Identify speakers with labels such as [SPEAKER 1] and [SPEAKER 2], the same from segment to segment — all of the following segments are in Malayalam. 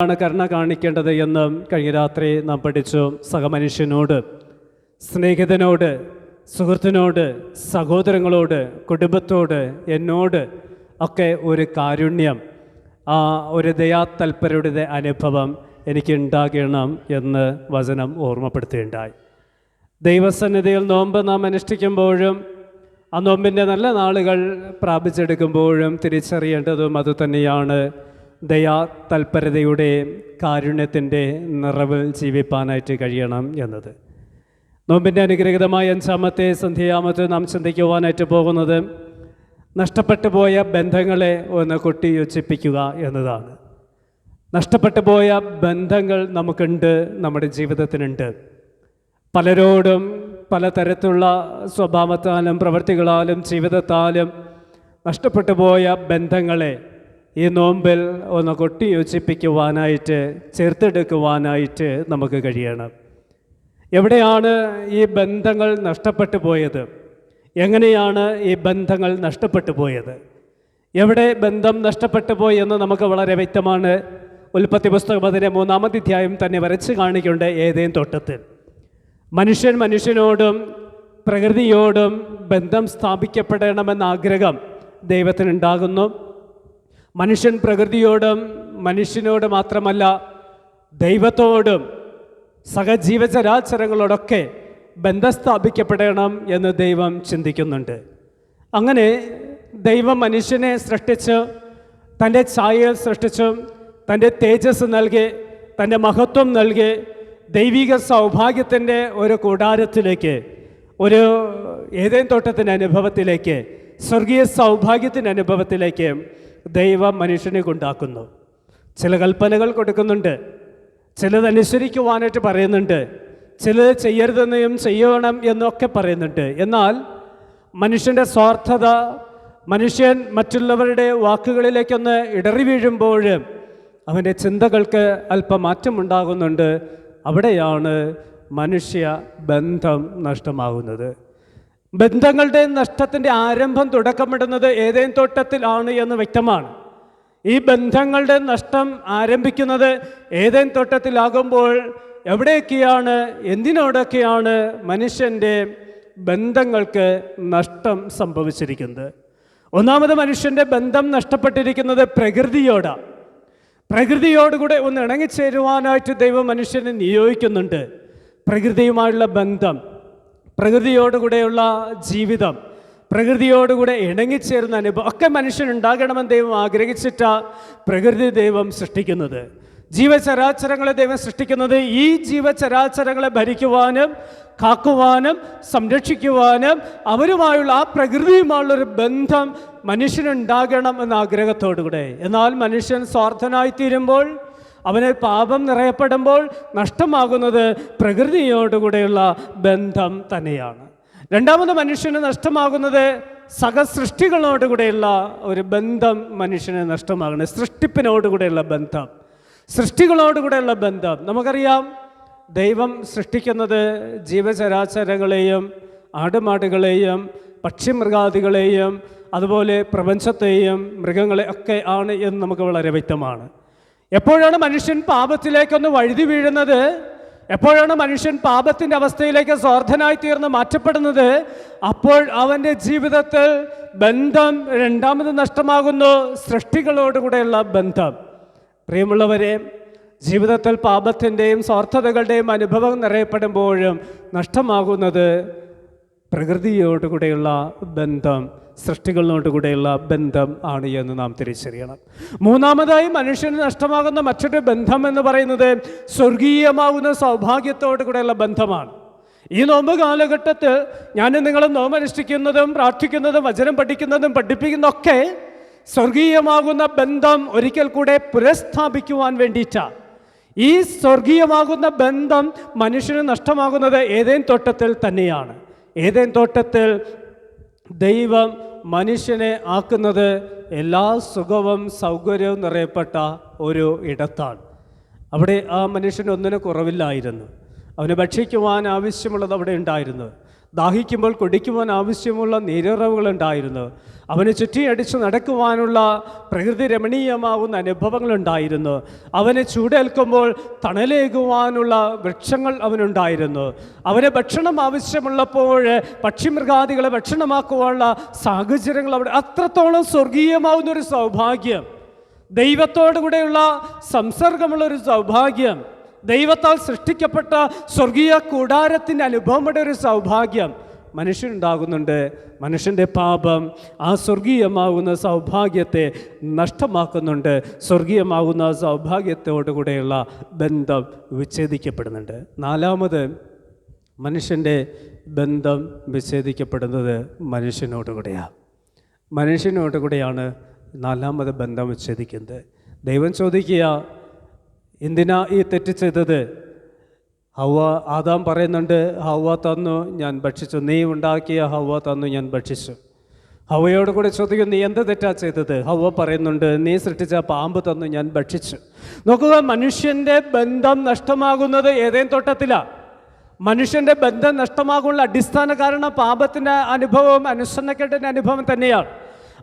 [SPEAKER 1] ആണ് കരുണ കാണിക്കേണ്ടത് എന്ന് കഴിഞ്ഞ രാത്രി നാം പഠിച്ചു സഹമനുഷ്യനോട് സ്നേഹിതനോട് സുഹൃത്തിനോട് സഹോദരങ്ങളോട് കുടുംബത്തോട് എന്നോട് ഒക്കെ ഒരു കാരുണ്യം ആ ഒരു ദയാതൽപരയുടെ അനുഭവം എനിക്ക് ഉണ്ടാകണം എന്ന് വചനം ഓർമ്മപ്പെടുത്തുകയുണ്ടായി. ദൈവസന്നിധിയിൽ നോമ്പ് നാം അനുഷ്ഠിക്കുമ്പോഴും ആ നോമ്പിന്റെ നല്ല നാളുകൾ പ്രാപിച്ചെടുക്കുമ്പോഴും തിരിച്ചറിയേണ്ടതും അതുതന്നെയാണ് ദയാ തൽപരതയുടെ കാരുണ്യത്തിന്റെ നിറവിൽ ജീവിപ്പാനായിട്ട് കഴിയണം എന്നത്. നോമ്പിന്റെ അനുഗ്രഹീതമായ അഞ്ചാമത്തെ സന്ധ്യാമത്തെ നാം ചിന്തിക്കുവാനായിട്ട് പോകുന്നത് നഷ്ടപ്പെട്ടു പോയ ബന്ധങ്ങളെ ഒന്ന് കൊട്ടിയൊച്ചിപ്പിക്കുക എന്നതാണ്. നഷ്ടപ്പെട്ടു പോയ ബന്ധങ്ങൾ നമുക്കുണ്ട് നമ്മുടെ ജീവിതത്തിനുണ്ട്. പലരോടും പലതരത്തിലുള്ള സ്വഭാവത്താലും പ്രവൃത്തികളാലും ജീവിതത്താലും നഷ്ടപ്പെട്ടു പോയ ബന്ധങ്ങളെ ഈ നോമ്പിൽ ഒന്ന് കൊട്ടി യോജിപ്പിക്കുവാനായിട്ട് ചേർത്തെടുക്കുവാനായിട്ട് നമുക്ക് കഴിയണം. എവിടെയാണ് ഈ ബന്ധങ്ങൾ നഷ്ടപ്പെട്ടു പോയത്? എങ്ങനെയാണ് ഈ ബന്ധങ്ങൾ നഷ്ടപ്പെട്ടു പോയത്? എവിടെ ബന്ധം നഷ്ടപ്പെട്ടു പോയി എന്ന് നമുക്ക് വളരെ വ്യക്തമാണ്. ഉൽപ്പത്തി പുസ്തകം അതിന്റെ മൂന്നാമത്തെ അധ്യായം തന്നെ വരച്ച് കാണിക്കുന്നുണ്ട് ഏതേം തോട്ടത്തിൽ. മനുഷ്യൻ മനുഷ്യനോടും പ്രകൃതിയോടും ബന്ധം സ്ഥാപിക്കപ്പെടണമെന്ന ആഗ്രഹം ദൈവത്തിനുണ്ടാകുന്നു. മനുഷ്യൻ പ്രകൃതിയോടും മനുഷ്യനോട് മാത്രമല്ല ദൈവത്തോടും സഹജീവചരാചരങ്ങളോടൊക്കെ ബന്ധം സ്ഥാപിക്കപ്പെടണം എന്ന് ദൈവം ചിന്തിക്കുന്നുണ്ട്. അങ്ങനെ ദൈവം മനുഷ്യനെ സൃഷ്ടിച്ച് തന്റെ ഛായയിൽ സൃഷ്ടിച്ചു തന്റെ തേജസ് നൽകി തന്റെ മഹത്വം നൽകി ദൈവിക സൗഭാഗ്യത്തിന്റെ ഒരു കൂടാരത്തിലേക്ക് ഒരു ഏതേ തോട്ടത്തിന്റെ അനുഭവത്തിലേക്ക് സ്വർഗീയ സൗഭാഗ്യത്തിന്റെ അനുഭവത്തിലേക്ക് ദൈവം മനുഷ്യനെ കൊണ്ടാക്കുന്നു ചില കൽപ്പനകൾ കൊടുക്കുന്നുണ്ട്. ചിലതനുസരിക്കുവാനായിട്ട് പറയുന്നുണ്ട്. ചിലത് ചെയ്യരുതെന്നും ചെയ്യണം എന്നൊക്കെ പറയുന്നുണ്ട്. എന്നാൽ മനുഷ്യന്റെ സ്വാർത്ഥത മനുഷ്യൻ മറ്റുള്ളവരുടെ വാക്കുകളിലേക്കൊന്ന് ഇടറി വീഴുമ്പോൾ അവന്റെ ചിന്തകൾക്ക് അല്പം മാറ്റമുണ്ടാകുന്നുണ്ട് അവിടെയാണ് മനുഷ്യ ബന്ധം നഷ്ടമാകുന്നത്. ബന്ധങ്ങളുടെ നഷ്ടത്തിന്റെ ആരംഭം തുടക്കമിടുന്നത് ഏതേൻ തോട്ടത്തിലാണ് എന്ന് വ്യക്തമാണ്. ഈ ബന്ധങ്ങളുടെ നഷ്ടം ആരംഭിക്കുന്നത് ഏതേൻ തോട്ടത്തിലാകുമ്പോൾ എവിടെയൊക്കെയാണ് എന്തിനോടൊക്കെയാണ് മനുഷ്യന്റെ ബന്ധങ്ങൾക്ക് നഷ്ടം സംഭവിച്ചിരിക്കുന്നത്? ഒന്നാമത് മനുഷ്യന്റെ ബന്ധം നഷ്ടപ്പെട്ടിരിക്കുന്നത് പ്രകൃതിയോടാണ് പ്രകൃതിയോടുകൂടെ ഒന്ന് ഇണങ്ങിച്ചേരുവാനായിട്ട് ദൈവം മനുഷ്യനെ നിയോഗിക്കുന്നുണ്ട്. പ്രകൃതിയുമായുള്ള ബന്ധം പ്രകൃതിയോടുകൂടെയുള്ള ജീവിതം പ്രകൃതിയോടുകൂടെ ഇണങ്ങിച്ചേരുന്ന അനുഭവം ഒക്കെ മനുഷ്യൻ ഉണ്ടാകണമെന്ന് ദൈവം ആഗ്രഹിച്ചിട്ട പ്രകൃതി ദൈവം സൃഷ്ടിക്കുന്നത്. ജീവചരാചരങ്ങളെ ദൈവം സൃഷ്ടിക്കുന്നത് ഈ ജീവചരാചരങ്ങളെ ഭരിക്കുവാനും കാക്കുവാനും സംരക്ഷിക്കുവാനും അവരുമായുള്ള ആ പ്രകൃതിയുമായുള്ളൊരു ബന്ധം മനുഷ്യനുണ്ടാകണം എന്ന ആഗ്രഹത്തോടുകൂടെ. എന്നാൽ മനുഷ്യൻ സ്വാർത്ഥനായി തീരുമ്പോൾ അവന് പാപം നിറയപ്പെടുമ്പോൾ നഷ്ടമാകുന്നത് പ്രകൃതിയോടുകൂടെയുള്ള ബന്ധം തന്നെയാണ്. രണ്ടാമത് മനുഷ്യന് നഷ്ടമാകുന്നത് സഹസൃഷ്ടികളോടുകൂടെയുള്ള ഒരു ബന്ധം മനുഷ്യന് നഷ്ടമാകുന്നത് സൃഷ്ടിപ്പിനോടുകൂടെയുള്ള ബന്ധം. സൃഷ്ടികളോടുകൂടെയുള്ള ബന്ധം. നമുക്കറിയാം ദൈവം സൃഷ്ടിക്കുന്നത് ജീവചരാചരങ്ങളെയും ആടുമാടുകളെയും പക്ഷിമൃഗാദികളെയും അതുപോലെ പ്രപഞ്ചത്തെയും മൃഗങ്ങളെ ഒക്കെ ആണ് എന്ന് നമുക്ക് വളരെ വ്യക്തമാണ്. എപ്പോഴാണ് മനുഷ്യൻ പാപത്തിലേക്കൊന്ന് വഴുതി വീഴുന്നത്? എപ്പോഴാണ് മനുഷ്യൻ പാപത്തിന്റെ അവസ്ഥയിലേക്ക് സ്വാർത്ഥനായി തീർന്ന് മാറ്റപ്പെടുന്നത്? അപ്പോൾ അവന്റെ ജീവിതത്തിൽ ബന്ധം രണ്ടാമത് നഷ്ടമാകുന്നു സൃഷ്ടികളോടുകൂടെയുള്ള ബന്ധം. പ്രിയമുള്ളവരെ ജീവിതത്തിൽ പാപത്തിന്റെയും സ്വാർത്ഥതകളുടെയും അനുഭവം നിറയപ്പെടുമ്പോഴും നഷ്ടമാകുന്നത് പ്രകൃതിയോടുകൂടെയുള്ള ബന്ധം. സൃഷ്ടികളോടുകൂടെയുള്ള ബന്ധം ആണ് എന്ന് നാം തിരിച്ചറിയണം. മൂന്നാമതായി മനുഷ്യന് നഷ്ടമാകുന്ന മറ്റൊരു ബന്ധം എന്ന് പറയുന്നത് സ്വർഗീയമാകുന്ന സൗഭാഗ്യത്തോടു കൂടെയുള്ള ബന്ധമാണ്. ഈ നോമ്പ് കാലഘട്ടത്തിൽ ഞാൻ നിങ്ങൾ നോമ്പ് അനുഷ്ഠിക്കുന്നതും പ്രാർത്ഥിക്കുന്നതും വചനം പഠിക്കുന്നതും പഠിപ്പിക്കുന്നതൊക്കെ സ്വർഗീയമാകുന്ന ബന്ധം ഒരിക്കൽ കൂടെ പുനഃസ്ഥാപിക്കുവാൻ വേണ്ടിയിട്ടാണ് ഈ സ്വർഗീയമാകുന്ന ബന്ധം മനുഷ്യന് നഷ്ടമാകുന്നത് ഏതേൻ തോട്ടത്തിൽ തന്നെയാണ്. ഏതേൻ തോട്ടത്തിൽ ദൈവം മനുഷ്യനെ ആക്കുന്നത് എല്ലാ സുഖവും സൗകര്യവും നിറയപ്പെട്ട ഒരു ഇടത്താണ്. അവിടെ ആ മനുഷ്യന് ഒന്നിനും കുറവില്ലായിരുന്നു. അവനെ ഭക്ഷിക്കുവാൻ ആവശ്യമുള്ളത് അവിടെ ഉണ്ടായിരുന്നു. ദാഹിക്കുമ്പോൾ കുടിക്കുവാൻ ആവശ്യമുള്ള നീരുറവുകളുണ്ടായിരുന്നു. അവന് ചുറ്റിയടിച്ച് നടക്കുവാനുള്ള പ്രകൃതി രമണീയമാവുന്ന അനുഭവങ്ങളുണ്ടായിരുന്നു. അവനെ ചൂടേൽക്കുമ്പോൾ തണലേകുവാനുള്ള വൃക്ഷങ്ങൾ അവനുണ്ടായിരുന്നു. അവന് ഭക്ഷണം ആവശ്യമുള്ളപ്പോൾ പക്ഷിമൃഗാദികളെ ഭക്ഷണമാക്കുവാനുള്ള സാഹചര്യങ്ങൾ അവിടെ അത്രത്തോളം സ്വർഗീയമാവുന്ന ഒരു സൗഭാഗ്യം. ദൈവത്തോടു കൂടെയുള്ള സംസർഗമുള്ളൊരു സൗഭാഗ്യം. ദൈവത്താൽ സൃഷ്ടിക്കപ്പെട്ട സ്വർഗീയ കൂടാരത്തിന്റെ അനുഭവമുടെ ഒരു സൗഭാഗ്യം മനുഷ്യനുണ്ടാകുന്നുണ്ട് മനുഷ്യന്റെ പാപം ആ സ്വർഗീയമാകുന്ന സൗഭാഗ്യത്തെ നഷ്ടമാക്കുന്നുണ്ട്. സ്വർഗീയമാകുന്ന സൗഭാഗ്യത്തോടു കൂടെയുള്ള ബന്ധം വിച്ഛേദിക്കപ്പെടുന്നുണ്ട്. നാലാമത് മനുഷ്യന്റെ ബന്ധം വിച്ഛേദിക്കപ്പെടുന്നത് മനുഷ്യനോടുകൂടെയാണ് മനുഷ്യനോടുകൂടെയാണ് നാലാമത് ബന്ധം വിച്ഛേദിക്കുന്നത്. ദൈവം ചോദിക്കുക എന്തിനാ ഈ തെറ്റ് ചെയ്തത്? ഹവ ആദാം പറയുന്നുണ്ട് ഹവ തന്നു ഞാൻ ഭക്ഷിച്ചു. നീ ഉണ്ടാക്കിയ ഹവ തന്നു ഞാൻ ഭക്ഷിച്ചു. ഹവയോട് കൂടെ ചോദിക്കും നീ എന്ത് തെറ്റാ ചെയ്തത്? ഹവ പറയുന്നുണ്ട് നീ സൃഷ്ടിച്ച പാമ്പ് തന്നു ഞാൻ ഭക്ഷിച്ചു. നോക്കുക മനുഷ്യന്റെ ബന്ധം നഷ്ടമാകുന്നത് ഏതേം തോട്ടത്തിലാണ് മനുഷ്യന്റെ ബന്ധം നഷ്ടമാകാനുള്ള അടിസ്ഥാന കാരണം പാപത്തിന്റെ അനുഭവം അനുസരണക്കേട്ടിന്റെ അനുഭവം തന്നെയാണ്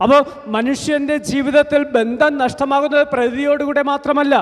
[SPEAKER 1] അപ്പോൾ മനുഷ്യന്റെ ജീവിതത്തിൽ ബന്ധം നഷ്ടമാകുന്നത് പ്രകൃതിയോടുകൂടെ മാത്രമല്ല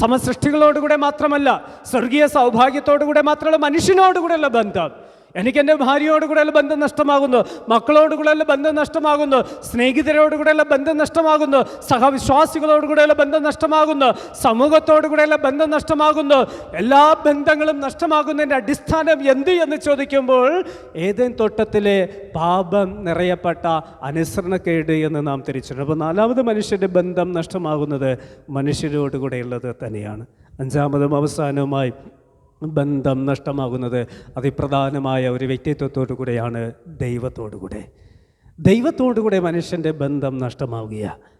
[SPEAKER 1] സമസൃഷ്ടികളോടുകൂടെ മാത്രമല്ല സ്വർഗീയ സൗഭാഗ്യത്തോടുകൂടെ മാത്രമല്ല മനുഷ്യനോടുകൂടെയുള്ള ബന്ധം. എനിക്ക് എന്റെ ഭാര്യയോടുകൂടെയുള്ള ബന്ധം നഷ്ടമാകുന്നു മക്കളോട് കൂടെയുള്ള ബന്ധം നഷ്ടമാകുന്നു സ്നേഹിതരോട് കൂടെയുള്ള ബന്ധം നഷ്ടമാകുന്നു സഹവിശ്വാസികളോട് കൂടെയുള്ള ബന്ധം നഷ്ടമാകുന്നു സമൂഹത്തോട് കൂടെയുള്ള ബന്ധം നഷ്ടമാകുന്നു എല്ലാ ബന്ധങ്ങളും നഷ്ടമാകുന്നതിന്റെ അടിസ്ഥാനം എന്ത് എന്ന് ചോദിക്കുമ്പോൾ ഏതേൻ തോട്ടത്തിലെ പാപം നിറയപ്പെട്ട അനുസരണക്കേട് എന്ന് നാം തിരിച്ചിട്ടുണ്ട് അപ്പോൾ നാലാമത് മനുഷ്യന്റെ ബന്ധം നഷ്ടമാകുന്നത് മനുഷ്യരോട് കൂടെയുള്ളത് തന്നെയാണ്. അഞ്ചാമതും അവസാനവുമായി ബന്ധം നഷ്ടമാകുന്നത് അതിപ്രധാനമായ ഒരു വ്യക്തിത്വത്തോടു കൂടെയാണ് ദൈവത്തോടു കൂടെ. ദൈവത്തോടു കൂടെ മനുഷ്യന്റെ ബന്ധം നഷ്ടമാവുകയാണ്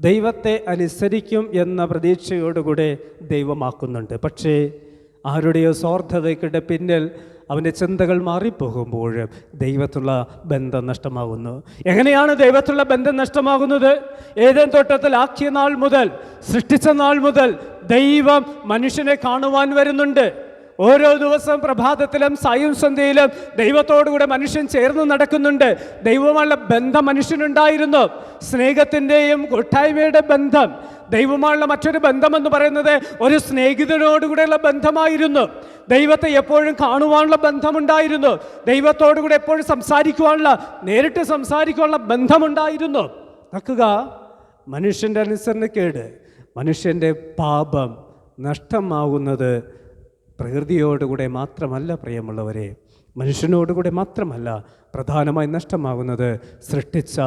[SPEAKER 1] ദൈവത്തെ അനുസരിക്കും എന്ന പ്രതീക്ഷയോടുകൂടെ ദൈവമാക്കുന്നുണ്ട്. പക്ഷേ ആരുടെയോ സ്വാർത്ഥതയ്ക്കിടെ പിന്നിൽ അവന്റെ ചിന്തകൾ മാറിപ്പോകുമ്പോൾ ദൈവത്തുള്ള ബന്ധം നഷ്ടമാകുന്നു. എങ്ങനെയാണ് ദൈവത്തുള്ള ബന്ധം നഷ്ടമാകുന്നത്? ഏതേ തോട്ടത്തിൽ ആക്കിയ നാൾ മുതൽ സൃഷ്ടിച്ച നാൾ മുതൽ ദൈവം മനുഷ്യനെ കാണുവാൻ വരുന്നുണ്ട്. ഓരോ ദിവസം പ്രഭാതത്തിലും സായും സന്ധ്യയിലും ദൈവത്തോടുകൂടെ മനുഷ്യൻ ചേർന്ന് നടക്കുന്നുണ്ട്. ദൈവമുള്ള ബന്ധം മനുഷ്യനുണ്ടായിരുന്നു. സ്നേഹത്തിന്റെയും കൂട്ടായ്മയുടെ ബന്ധം. ദൈവമുള്ള മറ്റൊരു ബന്ധമെന്ന് പറയുന്നത് ഒരു സ്നേഹിതനോടുകൂടെയുള്ള ബന്ധമായിരുന്നു. ദൈവത്തെ എപ്പോഴും കാണുവാനുള്ള ബന്ധമുണ്ടായിരുന്നു. ദൈവത്തോടുകൂടെ എപ്പോഴും സംസാരിക്കുവാനുള്ള നേരിട്ട് സംസാരിക്കുവാനുള്ള ബന്ധമുണ്ടായിരുന്നു. നോക്കുക മനുഷ്യന്റെ അനുസരണക്കേട് മനുഷ്യന്റെ പാപം നഷ്ടമാകുന്നത് പ്രകൃതിയോടുകൂടെ മാത്രമല്ല പ്രിയമുള്ളവരെ മനുഷ്യനോടുകൂടെ മാത്രമല്ല പ്രധാനമായി നഷ്ടമാകുന്നത് സൃഷ്ടിച്ച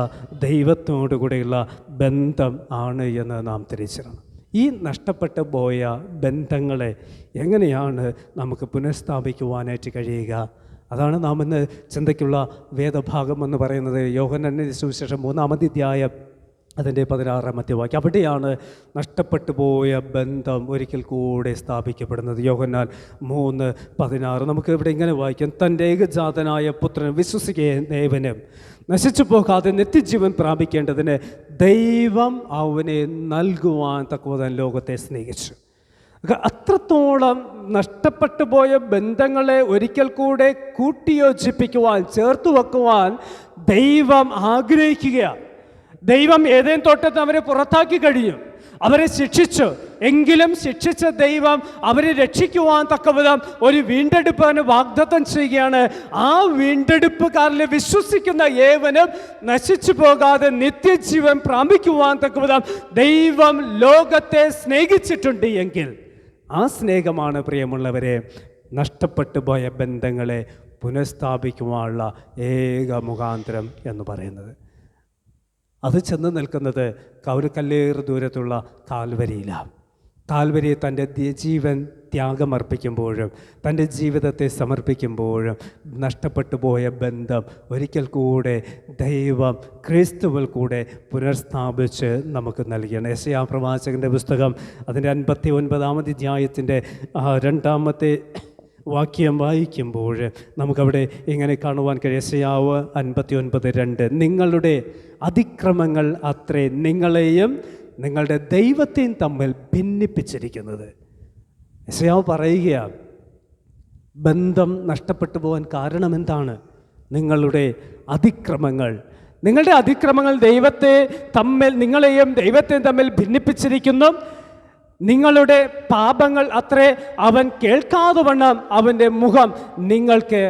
[SPEAKER 1] ദൈവത്തോടുകൂടെയുള്ള ബന്ധം ആണ് എന്ന് നാം തിരിച്ചറിയണം. ഈ നഷ്ടപ്പെട്ടു പോയ ബന്ധങ്ങളെ എങ്ങനെയാണ് നമുക്ക് പുനഃസ്ഥാപിക്കുവാനായിട്ട് കഴിയുക? അതാണ് നാം ഇന്ന് ചിന്തയ്ക്കുള്ള വേദഭാഗം എന്ന് പറയുന്നത്. യോഹനന്യ സുവിശേഷം മൂന്നാമത് അധ്യായം അതിന്റെ പതിനാറാമത്തെ വാക്യം അവിടെയാണ് നഷ്ടപ്പെട്ടു പോയ ബന്ധം ഒരിക്കൽ കൂടെ സ്ഥാപിക്കപ്പെടുന്നത്. യോഹന്നാൽ മൂന്ന് പതിനാറ്. നമുക്ക് ഇവിടെ ഇങ്ങനെ വായിക്കാം. തന്റെ ഏകജാതനായ പുത്രൻ വിശ്വസിക്കുന്നവനും നശിച്ചു പോകാതെ നിത്യജീവൻ പ്രാപിക്കേണ്ടതിന് ദൈവം അവനെ നൽകുവാൻ തക്കവതൻ ലോകത്തെ സ്നേഹിച്ചു. അത്രത്തോളം നഷ്ടപ്പെട്ടു പോയ ബന്ധങ്ങളെ ഒരിക്കൽ കൂടെ കൂട്ടിയോജിപ്പിക്കുവാൻ ചേർത്ത് വെക്കുവാൻ ദൈവം ആഗ്രഹിക്കുകയാണ്. ദൈവം ഏതേൻ തോട്ടത്ത് അവരെ പുറത്താക്കി കഴിഞ്ഞു അവരെ ശിക്ഷിച്ചു. എങ്കിലും ശിക്ഷിച്ച ദൈവം അവരെ രക്ഷിക്കുവാൻ തക്കവിധം ഒരു വീണ്ടെടുപ്പിന് വാഗ്ദത്തം ചെയ്യുകയാണ്. ആ വീണ്ടെടുപ്പുകാരിൽ വിശ്വസിക്കുന്ന ഏവനും നശിച്ചു പോകാതെ നിത്യജീവൻ പ്രാപിക്കുവാൻ തക്കവിധം ദൈവം ലോകത്തെ സ്നേഹിച്ചിട്ടുണ്ട് എങ്കിൽ ആ സ്നേഹമാണ് പ്രിയമുള്ളവരെ നഷ്ടപ്പെട്ടു പോയ ബന്ധങ്ങളെ പുനഃസ്ഥാപിക്കുവാനുള്ള ഏക മുഖാന്തരം എന്ന് പറയുന്നത്. അത് ചെന്ന് നിൽക്കുന്നത് ഒരു ദൂരത്തുള്ള കാൽവരിയിലാണ് കാൽവരിയെ തന്റെ ജീവൻ ത്യാഗമർപ്പിക്കുമ്പോഴും തന്റെ ജീവിതത്തെ സമർപ്പിക്കുമ്പോഴും നഷ്ടപ്പെട്ടു പോയ ബന്ധം ഒരിക്കൽ കൂടെ ദൈവം ക്രിസ്തുവിൽ കൂടെ പുനഃസ്ഥാപിച്ച് നമുക്ക് നൽകിയാണ് യശയാ പ്രവാചകന്റെ പുസ്തകം അതിന്റെ അൻപത്തി ഒൻപതാമത് അധ്യായത്തിന്റെ രണ്ടാമത്തെ വാക്യം വായിക്കുമ്പോൾ നമുക്കവിടെ ഇങ്ങനെ കാണുവാൻ കഴിയും. ശ്രീയാവ് അൻപത്തി ഒൻപത് രണ്ട്. നിങ്ങളുടെ അതിക്രമങ്ങൾ അത്രേ നിങ്ങളെയും നിങ്ങളുടെ ദൈവത്തെയും തമ്മിൽ ഭിന്നിപ്പിച്ചിരിക്കുന്നത്. ശ്രീയാവ് പറയുകയാണ് ബന്ധം നഷ്ടപ്പെട്ടു പോകാൻ കാരണം എന്താണ് നിങ്ങളുടെ അതിക്രമങ്ങൾ. നിങ്ങളുടെ അതിക്രമങ്ങൾ ദൈവത്തെ തമ്മിൽ നിങ്ങളെയും ദൈവത്തെയും തമ്മിൽ ഭിന്നിപ്പിച്ചിരിക്കുന്നു. നിങ്ങളുടെ പാപങ്ങൾ അത്രേ അവൻ കേൾക്കാതെ വണ്ണം അവന്റെ മുഖം നിങ്ങൾക്ക്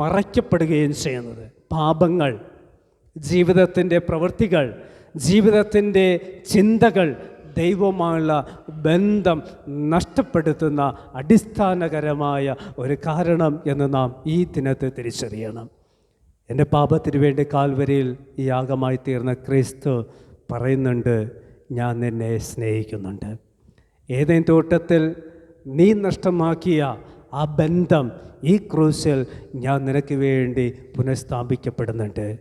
[SPEAKER 1] മറയ്ക്കപ്പെടുകയും ചെയ്യുന്നത്. പാപങ്ങൾ ജീവിതത്തിന്റെ പ്രവൃത്തികൾ ജീവിതത്തിന്റെ ചിന്തകൾ ദൈവമായുള്ള ബന്ധം നഷ്ടപ്പെടുത്തുന്ന അടിസ്ഥാനകരമായ ഒരു കാരണം എന്ന് നാം ഈ ദിനത്തെ തിരിച്ചറിയണം. എന്റെ പാപത്തിന് വേണ്ടി കാൽവരിയിൽ ഈ യാഗമായി തീർന്ന ക്രിസ്തു പറയുന്നുണ്ട് ഞാൻ നിന്നെ സ്നേഹിക്കുന്നുണ്ട്. ഏതെങ്കിലും തോട്ടത്തിൽ നീ നഷ്ടമാക്കിയ ആ ബന്ധം ഈ ക്രൂശിൽ ഞാൻ നിനക്ക് വേണ്ടി പുനഃസ്ഥാപിക്കപ്പെടുന്നുണ്ട്.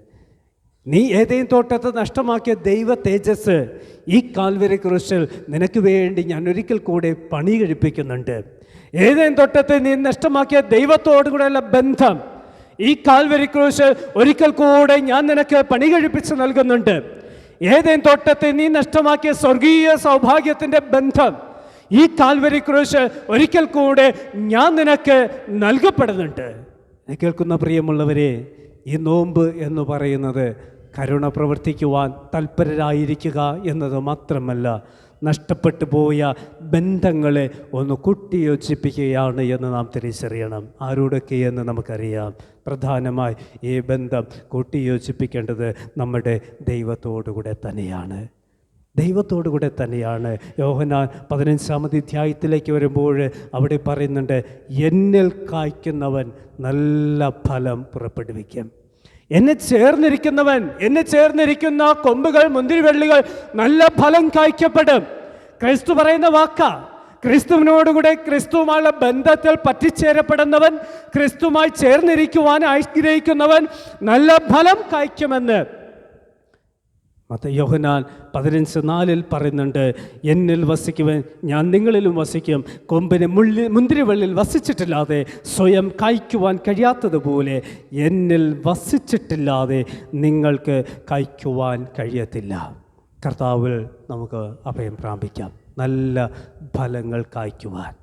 [SPEAKER 1] നീ ഏതെങ്കിലും തോട്ടത്ത് നഷ്ടമാക്കിയ ദൈവ തേജസ് ഈ കാൽവരി ക്രൂശിൽ നിനക്ക് വേണ്ടി ഞാൻ ഒരിക്കൽ കൂടെ പണി കഴിപ്പിക്കുന്നുണ്ട്. ഏതെങ്കിലും തോട്ടത്തെ നീ നഷ്ടമാക്കിയ ദൈവത്തോടു കൂടെയുള്ള ബന്ധം ഈ കാൽവരി ക്രൂശിൽ ഒരിക്കൽ കൂടെ ഞാൻ നിനക്ക് പണി കഴിപ്പിച്ച് നൽകുന്നുണ്ട്. ഏതെങ്കിലും തോട്ടത്തെ നീ നഷ്ടമാക്കിയ സ്വർഗീയ സൗഭാഗ്യത്തിന്റെ ബന്ധം ഈ കാൽവരി ക്രൂശ് ഒരിക്കൽ കൂടെ ഞാൻ നിനക്ക് നൽകപ്പെടുന്നുണ്ട്. കേൾക്കുന്ന പ്രിയമുള്ളവരെ ഈ നോമ്പ് എന്ന് പറയുന്നത് കരുണ പ്രവർത്തിക്കുവാൻ തൽപരരായിരിക്കുക എന്നത് മാത്രമല്ല നഷ്ടപ്പെട്ടു പോയ ബന്ധങ്ങളെ ഒന്ന് കുട്ടിയോജിപ്പിക്കുകയാണ് എന്ന് നാം തിരിച്ചറിയണം. ആരോടൊക്കെ എന്ന് നമുക്കറിയാം. പ്രധാനമായി ഈ ബന്ധം കുട്ടിയോജിപ്പിക്കേണ്ടത് നമ്മുടെ ദൈവത്തോടുകൂടെ തന്നെയാണ്. ദൈവത്തോടു കൂടെ തന്നെയാണ്. യോഹനാൻ പതിനഞ്ചാമത് അധ്യായത്തിലേക്ക് വരുമ്പോൾ അവിടെ പറയുന്നുണ്ട് എന്നിൽ കായ്ക്കുന്നവൻ നല്ല ഫലം പുറപ്പെടുവിക്കും. എന്നെ ചേർന്നിരിക്കുന്നവൻ എന്നെ ചേർന്നിരിക്കുന്ന കൊമ്പുകൾ മുന്തിരിവള്ളികൾ നല്ല ഫലം കായ്ക്കപ്പെടും. ക്രിസ്തു പറയുന്ന വാക്ക. ക്രിസ്തുവിനോടുകൂടെ ക്രിസ്തുവുമായുള്ള ബന്ധത്തിൽ പറ്റിച്ചേരപ്പെടുന്നവൻ ക്രിസ്തുമായി ചേർന്നിരിക്കുവാൻ ആഗ്രഹിക്കുന്നവൻ നല്ല ഫലം കായ്ക്കുമെന്ന്. മത യോഹനാൻ പതിനഞ്ച് നാലിൽ പറയുന്നുണ്ട് എന്നിൽ വസിക്കുവൻ ഞാൻ നിങ്ങളിലും വസിക്കും. കൊമ്പിന് മുള്ളി മുന്തിരിവള്ളിൽ വസിച്ചിട്ടില്ലാതെ സ്വയം കായ്ക്കുവാൻ കഴിയാത്തതുപോലെ എന്നിൽ വസിച്ചിട്ടില്ലാതെ നിങ്ങൾക്ക് കായ്ക്കുവാൻ കഴിയത്തില്ല. കർത്താവിൽ നമുക്ക് അഭയം പ്രാപിക്കാം. നല്ല ഫലങ്ങൾ കായ്ക്കുവാൻ.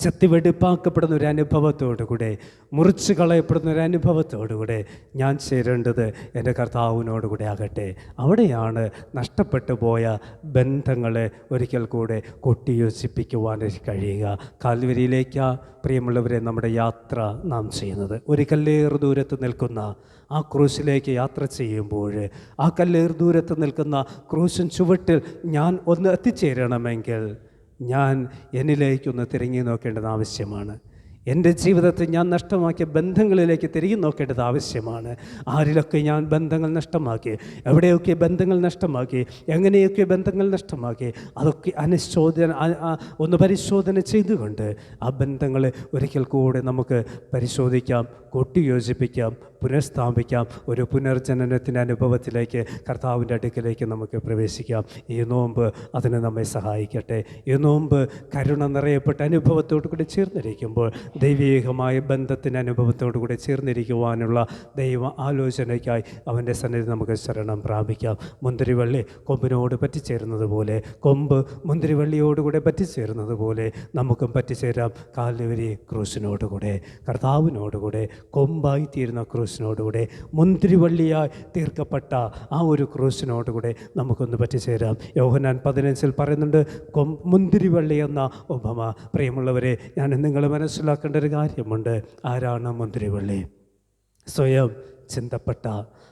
[SPEAKER 1] ചെത്തിവെടുപ്പാക്കപ്പെടുന്ന ഒരു അനുഭവത്തോടുകൂടെ മുറിച്ച് കളയപ്പെടുന്ന ഒരു അനുഭവത്തോടുകൂടെ ഞാൻ ചേരേണ്ടത് എന്റെ കർത്താവിനോടുകൂടെ ആകട്ടെ. അവിടെയാണ് നഷ്ടപ്പെട്ടു പോയ ബന്ധങ്ങളെ ഒരിക്കൽ കൂടെ കൊട്ടിയോജിപ്പിക്കുവാൻ കഴിയുക. കാൽവരിയിലേക്ക് പ്രിയമുള്ളവരെ നമ്മുടെ യാത്ര നാം ചെയ്യുന്നത്. ഒരു കല്ലേറ് ദൂരത്ത് നിൽക്കുന്ന ആ ക്രൂശിലേക്ക് യാത്ര ചെയ്യുമ്പോൾ ആ കല്ലേറ് ദൂരത്ത് നിൽക്കുന്ന ക്രൂശൻ ചുവട്ടിൽ ഞാൻ ഒന്ന് എത്തിച്ചേരണമെങ്കിൽ ഞാൻ എന്നിലേക്കൊന്ന് തിരിഞ്ഞു നോക്കേണ്ടത് ആവശ്യമാണ്. എന്റെ ജീവിതത്തിൽ ഞാൻ നഷ്ടമാക്കിയ ബന്ധങ്ങളിലേക്ക് തിരികെ നോക്കേണ്ടത് ആവശ്യമാണ്. ആരിലൊക്കെ ഞാൻ ബന്ധങ്ങൾ നഷ്ടമാക്കി എവിടെയൊക്കെ ബന്ധങ്ങൾ നഷ്ടമാക്കി എങ്ങനെയൊക്കെ ബന്ധങ്ങൾ നഷ്ടമാക്കി അതൊക്കെ അനുശോധന ഒന്ന് പരിശോധന ചെയ്തുകൊണ്ട് ആ ബന്ധങ്ങളെ ഒരിക്കൽ കൂടെ നമുക്ക് പരിശോധിക്കാം കൂട്ടിയോജിപ്പിക്കാം പുനഃസ്ഥാപിക്കാം. ഒരു പുനർജനനത്തിന്റെ അനുഭവത്തിലേക്ക് കർത്താവിന്റെ അടുക്കിലേക്ക് നമുക്ക് പ്രവേശിക്കാം. ഈ നോമ്പ് അതിനെ നമ്മെ സഹായിക്കട്ടെ. ഈ നോമ്പ് കരുണ നിറയപ്പെട്ട അനുഭവത്തോടു കൂടി ചേർന്നിരിക്കുമ്പോൾ ദൈവീകമായ ബന്ധത്തിന്റെ അനുഭവത്തോടു കൂടി ചേർന്നിരിക്കുവാനുള്ള ദൈവ ആലോചനയ്ക്കായി അവന്റെ സന്നിധി നമുക്ക് ശരണം പ്രാപിക്കാം. മുന്തിരിവള്ളി കൊമ്പിനോട് പറ്റിച്ചേരുന്നത് പോലെ കൊമ്പ് മുന്തിരിവള്ളിയോടുകൂടെ പറ്റിച്ചേരുന്നത് പോലെ നമുക്കും പറ്റിച്ചേരാം. കാലുവരി ക്രൂശിനോടുകൂടെ കർത്താവിനോടുകൂടെ കൊമ്പായി തീരുന്ന ക്രൂശിനോടുകൂടെ മുന്തിരിവള്ളിയായി തീർക്കപ്പെട്ട ആ ഒരു ക്രൂസിനോടുകൂടെ നമുക്കൊന്ന് പറ്റിച്ചേരാം. യോഹനാൻ പതിനഞ്ചിൽ പറയുന്നുണ്ട് മുന്തിരിവള്ളി എന്ന ഉപമ. പ്രിയമുള്ളവരെ ഞാൻ നിങ്ങൾ മനസ്സിലാക്കേണ്ട ഒരു കാര്യമുണ്ട്. ആരാണ് മുന്തിരിവള്ളി? സ്വയം ചിന്തപ്പെട്ട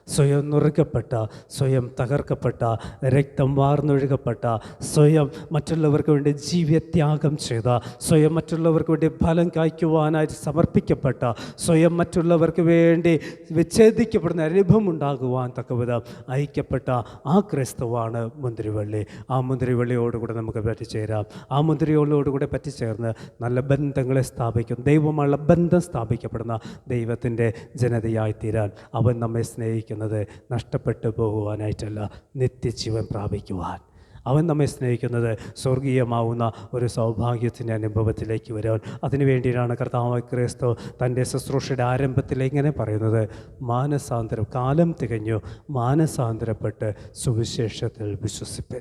[SPEAKER 1] സ്വയം നുറുക്കപ്പെട്ട സ്വയം തകർക്കപ്പെട്ട രക്തം വാർന്നൊഴുകപ്പെട്ട സ്വയം മറ്റുള്ളവർക്ക് വേണ്ടി ജീവത്യാഗം ചെയ്ത സ്വയം മറ്റുള്ളവർക്ക് വേണ്ടി ഫലം കായ്ക്കുവാനായിട്ട് സമർപ്പിക്കപ്പെട്ട സ്വയം മറ്റുള്ളവർക്ക് വേണ്ടി വിച്ഛേദിക്കപ്പെടുന്ന അനുഭവം ഉണ്ടാകുവാൻ തക്കവിധം ഐക്യപ്പെട്ട ആ ക്രിസ്തുവാണ് മുന്തിരിവള്ളി. ആ മുന്തിരിവള്ളിയോടുകൂടെ നമുക്ക് പറ്റിച്ചേരാം. ആ മുന്തിരിയോടുകൂടെ പറ്റിച്ചേർന്ന് നല്ല ബന്ധങ്ങളെ സ്ഥാപിക്കും. ദൈവമുള്ള ബന്ധം സ്ഥാപിക്കപ്പെടുന്ന ദൈവത്തിന്റെ ജനതയായി തീരാൻ അവൻ നമ്മെ സ്നേഹിക്കുന്നത് നഷ്ടപ്പെട്ടു പോകുവാനായിട്ടല്ല നിത്യജീവൻ പ്രാപിക്കുവാൻ. അവൻ നമ്മെ സ്നേഹിക്കുന്നത് സ്വർഗീയമാവുന്ന ഒരു സൗഭാഗ്യത്തിന്റെ അനുഭവത്തിലേക്ക് വരാൻ അതിനുവേണ്ടിയാണ് കർത്താവ് ക്രിസ്തു തന്റെ ശുശ്രൂഷയുടെ ആരംഭത്തിൽ ഇങ്ങനെ പറയുന്നത് മാനസാന്തരം കാലം തികഞ്ഞു മാനസാന്തരപ്പെട്ട് സുവിശേഷത്തിൽ വിശ്വസിപ്പൻ.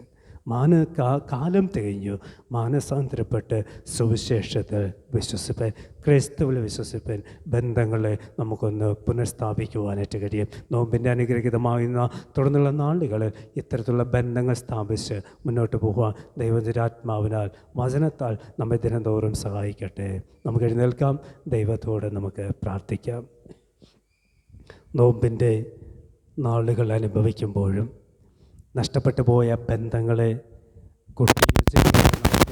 [SPEAKER 1] മാന കാ- കാലം തികഞ്ഞു മാനസാന്തരപ്പെട്ട് സുവിശേഷത്തിൽ വിശ്വസിപ്പൻ ക്രൈസ്തവിൽ വിശ്വസിപ്പൻ ബന്ധങ്ങളെ നമുക്കൊന്ന് പുനഃസ്ഥാപിക്കുവാനായിട്ട് കഴിയും. നോമ്പിന്റെ അനുഗ്രഹീതമാകുന്ന തുടർന്നുള്ള നാളുകളിൽ ഇത്തരത്തിലുള്ള ബന്ധങ്ങൾ സ്ഥാപിച്ച് മുന്നോട്ട് പോകുവാൻ ദൈവജരാത്മാവിനാൽ വചനത്താൽ നമ്മെ ദിനംതോറും സഹായിക്കട്ടെ. നമുക്ക് എഴുന്നേൽക്കാം. ദൈവത്തോട് നമുക്ക് പ്രാർത്ഥിക്കാം. നോമ്പിന്റെ നാളുകൾ അനുഭവിക്കുമ്പോഴും നഷ്ടപ്പെട്ടു പോയ ബന്ധങ്ങളെ